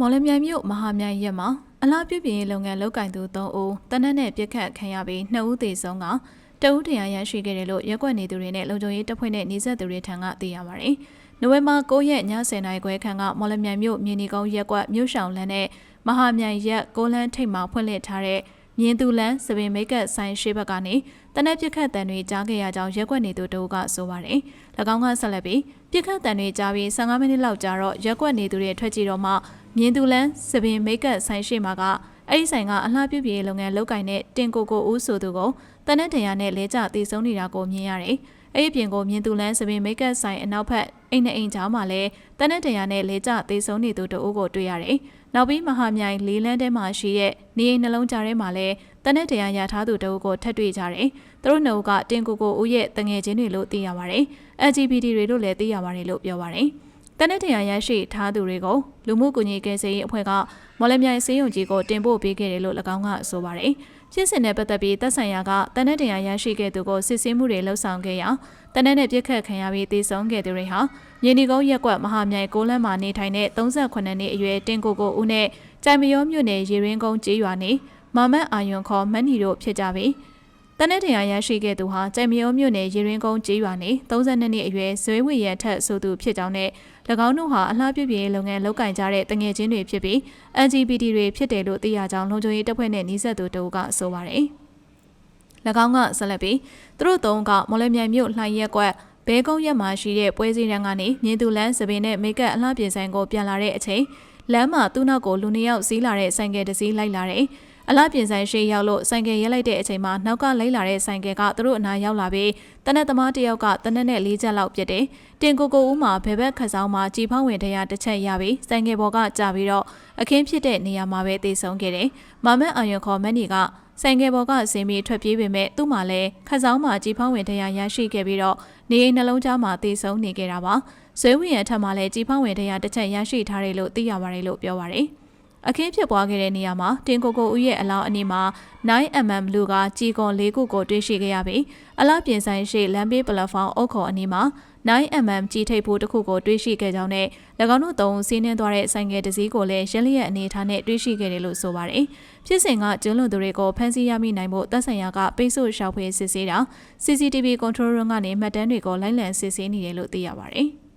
မော်လမြိုင်မြို့မဟာမြိုင်ရက်မှာအလားပြုပြင်ရေးလုပ်ငန်းလုပ်ကင်သူ3ဦးတနက်နဲ့ပြစ်ခတ်ခံရပြီး2ဦးသေဆုံးကတဦးတရားရရှိခဲ့တယ်လို့ရက်ကွက်နေသူတွေနဲ့လုံခြုံရေးတပ်ဖွဲ့နဲ့နှိစက်သူတွေထံကသိရပါတယ်။နိုဝင်ဘာ9ရက်ည10:00နာရီခွဲခန့်ကမော်လမြိုင်မြို့မြေနီကုန်းရက်ကွက်မြို့ဆောင်လန်းနဲ့မဟာမြိုင်ရက်ကိုလန်းထိပ်မှာဖွင့်လှစ်ထားတဲ့မြင်းသူလန်းစပင်မိတ်ကတ်ဆိုင်ရှိဘက်ကနေတနက်ပြစ်ခတ်တံတွေကြားခဲ့ရကြောင်းရက်ကွက်နေသူတို့ကဆိုပါတယ်။၎င်းကဆက်လက်ပြီးပြစ်ခတ်တံတွေကြားပြီး15မိနစ်လောက်ကြာတော့ရက်ကွက်နေသူတွေထွက်ကြည့်တော့မှ မြင်းသူလန်းစပင်မိတ်ကတ်ဆိုင်ရှိမှာကအဲ့ဒီဆိုင်ကအလှပြုပြေလုပ်ငန်းလုပ်ကင်တဲ့တင်ကိုကိုဦးဆိုသူကိုတနက်တရာနဲ့လဲကျတည်ဆုံးနေတာကိုမြင်ရတယ်။အဲ့ဒီပြင်ကိုမြင်းသူလန်းစပင်မိတ်ကတ်ဆိုင်အနောက်ဘက်အိမ်နဲ့အိမ်ကြားမှာလဲတနက်တရာနဲ့လဲကျတည်ဆုံးနေသူတို့ကိုတွေ့ရတယ်။နောက်ပြီးမဟာမြိုင်လေးလန်းထဲမှာရှိတဲ့နေအိမ်နှလုံးကြားထဲမှာလဲတနက်တရာရထားသူတို့ကိုထပ်တွေ့ကြတယ်။သူတို့နှုတ်ကတင်ကိုကိုဦးရဲ့တငယ်ချင်းတွေလို့သိရပါတယ်။ LGBT တွေလို့လည်းသိရပါတယ်လို့ပြောပါတယ်။ တနက်တရာရရှိထားသူတွေကိုလူမှုကူညီကယ်ဆယ်ရေးအဖွဲ့ကမော်လမြိုင်စေယုံကြီးကိုတင်ပို့ပေးခဲ့တယ်လို့၎င်းကဆိုပါတယ်။ဖြစ်စဉ်နဲ့ပတ်သက်ပြီးတပ်ဆိုင်ရာကတနက်တရာရရှိခဲ့သူကိုစစ်ဆေးမှုတွေလှုပ်ဆောင်ခဲ့ရာတနက်နဲ့ပြစ်ခတ်ခံရပြီးတေဆုံးခဲ့သူတွေဟာမြေနီကုန်းရက်ကွက်မဟာမြိုင်ကိုလန်းမှာနေထိုင်တဲ့38နှစ်အရွယ်တင်ကိုကိုဦးနဲ့ကြိုင်မရောမြို့နယ်ရေရင်းကုန်းကျေးရွာနေမမတ်အာယွန်ခေါ်မန်နီတို့ဖြစ်ကြပြီး တနက်တရာရရှိခဲ့သူဟာကြိုင်မရောမြို့နယ်ရေရင်းကုန်းကျေးရွာနေ32နှစ်အရွယ်ဇွေးဝေရထက်ဆိုသူဖြစ်ကြောင်းနဲ့၎င်းတို့ဟာအလှပြုပြင်လုပ်ငန်းလုပ်ကင်ကြတဲ့တငယ်ချင်းတွေဖြစ်ပြီး LGBT တွေဖြစ်တယ်လို့သိရကြောင်းလုံခြုံရေးတပ်ဖွဲ့နဲ့နှိစက်သူတို့ကဆိုပါတယ်။၎င်းကဆက်လက်ပြီးသူတို့သုံးကမော်လမြိုင်မြို့လှိုင်ရက်ကွက်ဘဲကုန်းရက်မှာရှိတဲ့ပွဲစည်းရန်ကနေမြင်းသူလန်းစပင်နဲ့မိကတ်အလှပြင်ဆိုင်ကိုပြန်လာတဲ့အချိန်လမ်းမှာသူ့နောက်ကိုလူနှစ်ယောက်စီးလာတဲ့ဆိုင်ကယ်တစ်စီးလိုက်လာတယ်။ အလားပြင်ဆိုင်ရှိရောက်လို့ဆိုင်ကယ်ရဲလိုက်တဲ့အချိန်မှာနောက်ကလိုက်လာတဲ့ဆိုင်ကယ်ကသူတို့အနားရောက်လာပြီးတနက်သမားတယောက်ကတနက်နဲ့၄ချက်လောက်ပြစ်တယ်။တင်ကိုကိုဦးမှာဘယ်ဘက်ခတ်ဆောင်မှာကြည်ဖောင်းဝင်တရားတစ်ချက်ရပြီးဆိုင်ကယ်ပေါ်ကကြာပြီးတော့အခင်းဖြစ်တဲ့နေရာမှာပဲတေဆုံးခဲ့တယ်။မာမက်အာယွန်ခေါ်မန်နီကဆိုင်ကယ်ပေါ်ကဆင်းပြီးထွက်ပြေးပေမဲ့သူ့မှာလည်းခတ်ဆောင်မှာကြည်ဖောင်းဝင်တရားရရှိခဲ့ပြီးတော့နေအိမ်နှလုံးသားမှာတေဆုံးနေခဲ့တာပါ။ဇွေးဝင်ရထက်မှာလည်းကြည်ဖောင်းဝင်တရားတစ်ချက်ရရှိထားတယ်လို့သိရပါတယ်လို့ပြောပါရယ်။ အခင်းဖြစ်ပွားခဲ့တဲ့နေရာမှာတင်ကိုကိုဦးရဲ့အလောင်းအနီးမှာ 9mm လူကကြီးကွန်၄ခုကိုတွေ့ရှိခဲ့ရပြီးအလားပြင်ဆိုင်ရှိလမ်းဘေးပလက်ဖောင်းအုတ်ခေါ်အနီးမှာ 9mm ကြီးထိပ်ဖို့တစ်ခုကိုတွေ့ရှိခဲ့ကြောင်းနဲ့၎င်းတို့သုံးစီးနှင်းသွားတဲ့ဆိုင်ငယ်တစ်စီးကိုလည်းရင်းလျက်အနေထားနဲ့တွေ့ရှိခဲ့တယ်လို့ဆိုပါတယ်။ဖြစ်စဉ်ကကျွလွန်သူတွေကိုဖမ်းဆီးရမိနိုင်ဖို့တပ်ဆိုင်ရာကပိတ်ဆို့ရှောက်ဖွေစစ်ဆေးတာ CCTV control room ကနေမှတ်တမ်းတွေကိုလိုက်လံစစ်ဆေးနေတယ်လို့သိရပါတယ်။